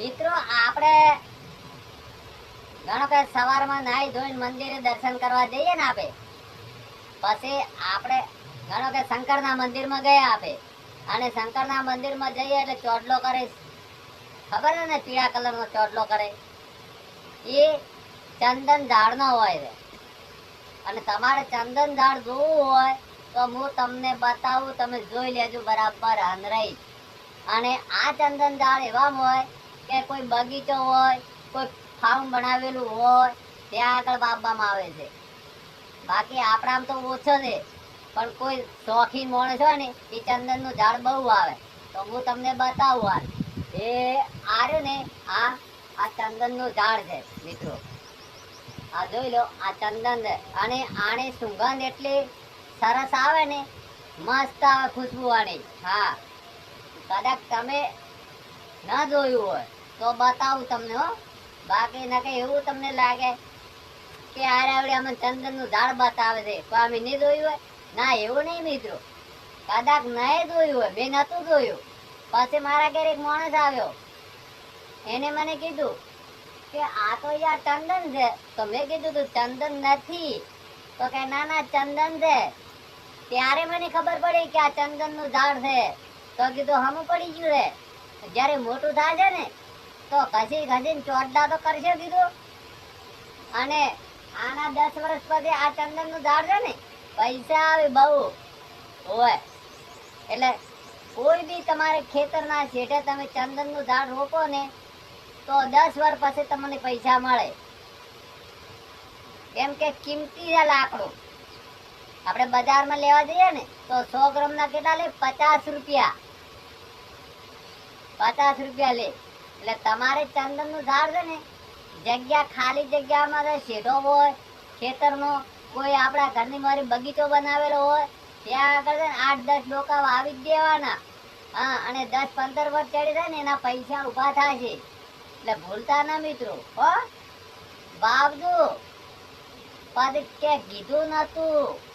મિત્રો, આપણે ઘણો કે સવારમાં નાહી ધોઈને મંદિરે દર્શન કરવા જઈએ ને આપે. પછી આપણે ઘણો કે શંકરના મંદિરમાં ગયા આપે. અને શંકરના મંદિરમાં જઈએ એટલે ચોટલો કરે. ખબર ને પીળા કલરનો ચોટલો કરે? એ ચંદન ઝાડનો હોય છે અને તમારે ચંદન ઝાડ જોવું હોય તો હું તમને બતાવું, તમે જોઈ લેજો બરાબર હંધરાઈ અને આ ચંદન ઝાડ એવા હોય કે કોઈ બગીચો હોય, કોઈ ફાર્મ બનાવેલું હોય, ત્યાં આગળ વાપવામાં આવે છે. બાકી આપણામાં તો ઓછો છે, પણ કોઈ શોખીન માણસ હોય ને, એ ચંદનનું ઝાડ બહુ આવે. તો હું તમને બતાવું હાલ એ આર્યું ને, આ આ ચંદનનું ઝાડ છે મિત્રો આ જોઈ લો, આ ચંદન છે. અને આને સુગંધ એટલી સરસ આવે ને, મસ્ત આવે ખુશ્બુ હા. કદાચ તમે ન જોયું હોય. તો બતાવું તમને હો. બાકી ન કઈ એવું તમને લાગે કે આરે આવડે અમે ચંદનનું ઝાડ બતાવે છે. પણ અમે નહીં જોયું હોય? ના, એવું નહીં મિત્રો. કદાચ નહીં જોયું હોય. મેં નતું જોયું. પછી મારા ઘેર એક માણસ આવ્યો. એને મને કીધું કે આ તો યાર ચંદન છે. તો મેં કીધું તું, ચંદન નથી. તો કે ના ના, ચંદન છે. ત્યારે મને ખબર પડી કે આ ચંદનનું ઝાડ છે. તો કીધું, હમું પડી ગયું છે. જ્યારે મોટું થાય છે ને તો ઘસી ઘસીને ચોટડા તો કરશે કીધું અને આના દસ વર્ષ પછી આ ચંદનનું ઝાડ છે ને, પૈસા આવે બહુ. હોય. એટલે કોઈ બી તમારે ખેતરના શેઠે તમે ચંદનનું ઝાડ રોપો ને, તો દસ વર્ષ પછી તમને પૈસા મળે. કેમ કે કિંમતી છે લાકડું. આપણે બજારમાં લેવા જઈએ ને, તો સો ગ્રામના કેટલા લે? પચાસ રૂપિયા. પચાસ રૂપિયા લે. એટલે તમારે ચંદનનું ઝાડ છે ને, જગ્યા ખાલી જગ્યામાં શેઢો હોય, ખેતરનો, કોઈ આપણા ઘરની મારી બગીચો બનાવેલો હોય, ત્યાં આગળ છે ને આઠ દસ ડોકા વાવી જ દેવાના. હા, અને દસ પંદર વર્ષ ચડી જાય ને, એના પૈસા ઊભા થાય છે. એટલે ભૂલતા ના મિત્રો, હો. વાવજો પદ કે કીધું નતું